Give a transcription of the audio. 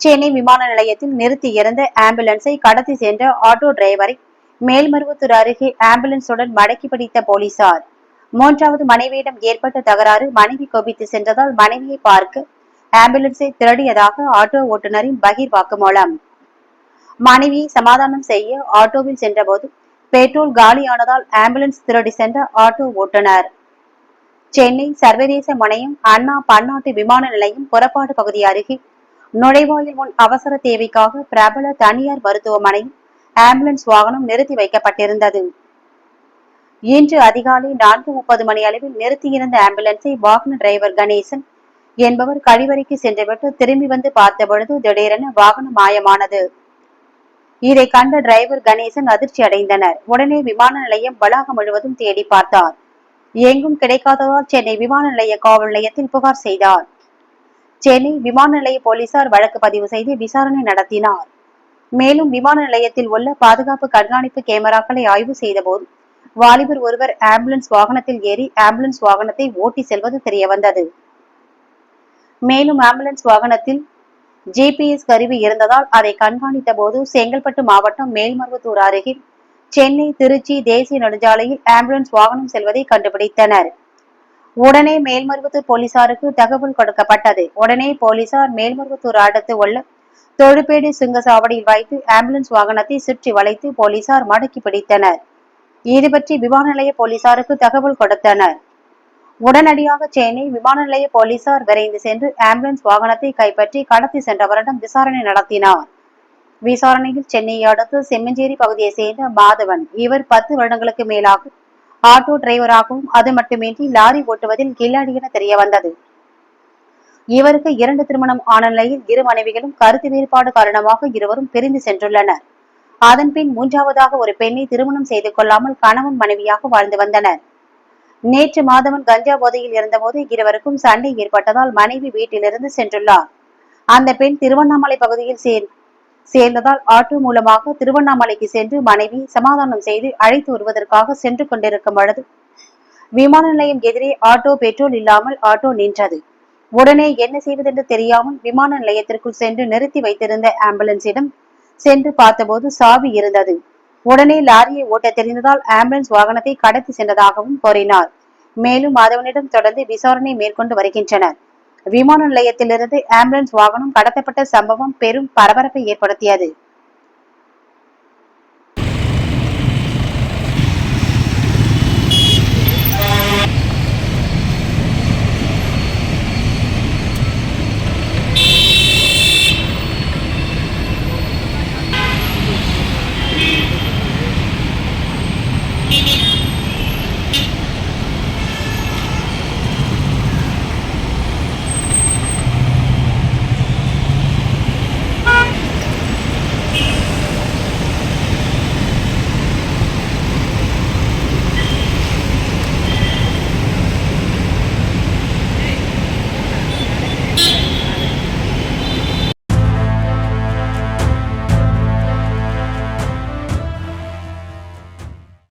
சென்னை விமான நிலையத்தில் நிறுத்தி இருந்த ஆம்புலன்ஸை கடத்தி சென்ற ஆட்டோ டிரைவரை மேல்மருவத்தூர் அருகே ஆம்புலன்ஸுடன் மடக்கி பிடித்த போலீசார். மூன்றாவது மனைவியிடம் ஏற்பட்ட தகராறு மனைவி கோபித்து சென்றதால் மனைவியை பார்க்க ஆம்புலன்ஸை திருடியதாக ஆட்டோ ஓட்டுநரின் பகிர் வாக்குமூலம் மனைவியை சமாதானம் செய்ய ஆட்டோவில் சென்றபோது பெட்ரோல் காலியானதால் ஆம்புலன்ஸ் திருடி சென்ற ஆட்டோ ஓட்டுநர். சென்னை சர்வதேச முனையம் அண்ணா பன்னாட்டு விமான நிலையம் புறப்பாடு பகுதி அருகே நுழைவாயில் முன் அவசர தேவைக்காக பிரபல தனியார் மருத்துவமனையில் ஆம்புலன்ஸ் வாகனம் நிறுத்தி வைக்கப்பட்டிருந்தது. இன்று அதிகாலை நான்கு முப்பது மணி அளவில் நிறுத்தியிருந்த ஆம்புலன்ஸை வாகன டிரைவர் கணேசன் என்பவர் கழிவறைக்கு சென்றுவிட்டு திரும்பி வந்து பார்த்தபொழுது திடீரென வாகனம் மாயமானது. இதை கண்ட டிரைவர் கணேசன் அதிர்ச்சி அடைந்தனர். உடனே விமான நிலையம் வளாகம் முழுவதும் தேடி பார்த்தார். எங்கும் கிடைக்காததால் சென்னை விமான நிலைய காவல் நிலையத்தில் புகார் செய்தார். சென்னை விமான நிலைய போலீசார் வழக்கு பதிவு செய்து விசாரணை நடத்தினார். மேலும் விமான நிலையத்தில் உள்ள பாதுகாப்பு கண்காணிப்பு கேமராக்களை ஆய்வு செய்தபோது வாலிபர் ஒருவர் ஆம்புலன்ஸ் வாகனத்தில் ஏறி ஆம்புலன்ஸ் வாகனத்தை ஓட்டி செல்வது தெரியவந்தது. மேலும் ஆம்புலன்ஸ் வாகனத்தில் ஜிபிஎஸ் கருவி இருந்ததால் அதை கண்காணித்த போது செங்கல்பட்டு மாவட்டம் மேல்மருவத்தூர் அருகில் சென்னை திருச்சி தேசிய நெடுஞ்சாலையில் ஆம்புலன்ஸ் வாகனம் செல்வதை கண்டுபிடித்தனர். உடனே மேல்மருவத்தூர் போலீசாருக்கு தகவல் கொடுக்கப்பட்டது. உடனே போலீசார் மேல்மருவத்தூர் அடுத்து உள்ள தொழுப்பேடு சுங்கசாவடியில் வைத்து ஆம்புலன்ஸ் வாகனத்தை சுற்றி வளைத்து போலீசார் மடக்கி பிடித்தனர். இது பற்றி விமான நிலைய போலீசாருக்கு தகவல் கொடுத்தனர். உடனடியாக சென்னை விமான நிலைய போலீசார் விரைந்து சென்று ஆம்புலன்ஸ் வாகனத்தை கைப்பற்றி கடத்தி சென்றவரிடம் விசாரணை நடத்தினார். விசாரணையில் சென்னையை அடுத்து செம்மஞ்சேரி பகுதியை சேர்ந்த மாதவன். இவர் பத்து வருடங்களுக்கு மேலாக ஆட்டோ டிரைவராகவும் அது மட்டுமின்றி லாரி ஓட்டுவதில் கில்லாடி என தெரிய வந்தது இவருக்கு இரண்டு திருமணம் ஆன நிலையில் இரு மனைவிகளும் கருத்து வேறுபாடு காரணமாக இருவரும் பிரிந்து சென்றுள்ளனர். அதன்பின் மூன்றாவதாக ஒரு பெண்ணை திருமணம் செய்து கொள்ளாமல் கணவன் மனைவியாக வாழ்ந்து வந்தனர். நேற்று மாதவன் கஞ்சா போதையில் இருந்தபோது இருவருக்கும் சண்டை ஏற்பட்டதால் மனைவி வீட்டிலிருந்து சென்றுள்ளார். அந்த பெண் திருவண்ணாமலை பகுதியில் சேர் சேர்ந்ததால் ஆட்டோ மூலமாக திருவண்ணாமலைக்கு சென்று மனைவி சமாதானம் செய்து அழைத்து வருவதற்காக சென்று கொண்டிருக்கும் பொழுது விமான நிலையம் எதிரே ஆட்டோ பெட்ரோல் இல்லாமல் ஆட்டோ நின்றது. உடனே என்ன செய்வதென்று தெரியாமல் விமான நிலையத்திற்குள் சென்று நிறுத்தி வைத்திருந்த ஆம்புலன்ஸிடம் சென்று பார்த்தபோது சாவி இருந்தது. உடனே லாரியை ஓட்ட தெரிந்ததால் ஆம்புலன்ஸ் வாகனத்தை கடத்தி சென்றதாகவும் கூறினார். மேலும் மாதவனிடம் தொடர்ந்து விசாரணை மேற்கொண்டு வருகின்றனர். விமான நிலையத்திலிருந்து ஆம்புலன்ஸ் வாகனம் கடத்தப்பட்ட சம்பவம் பெரும் பரபரப்பை ஏற்படுத்தியது.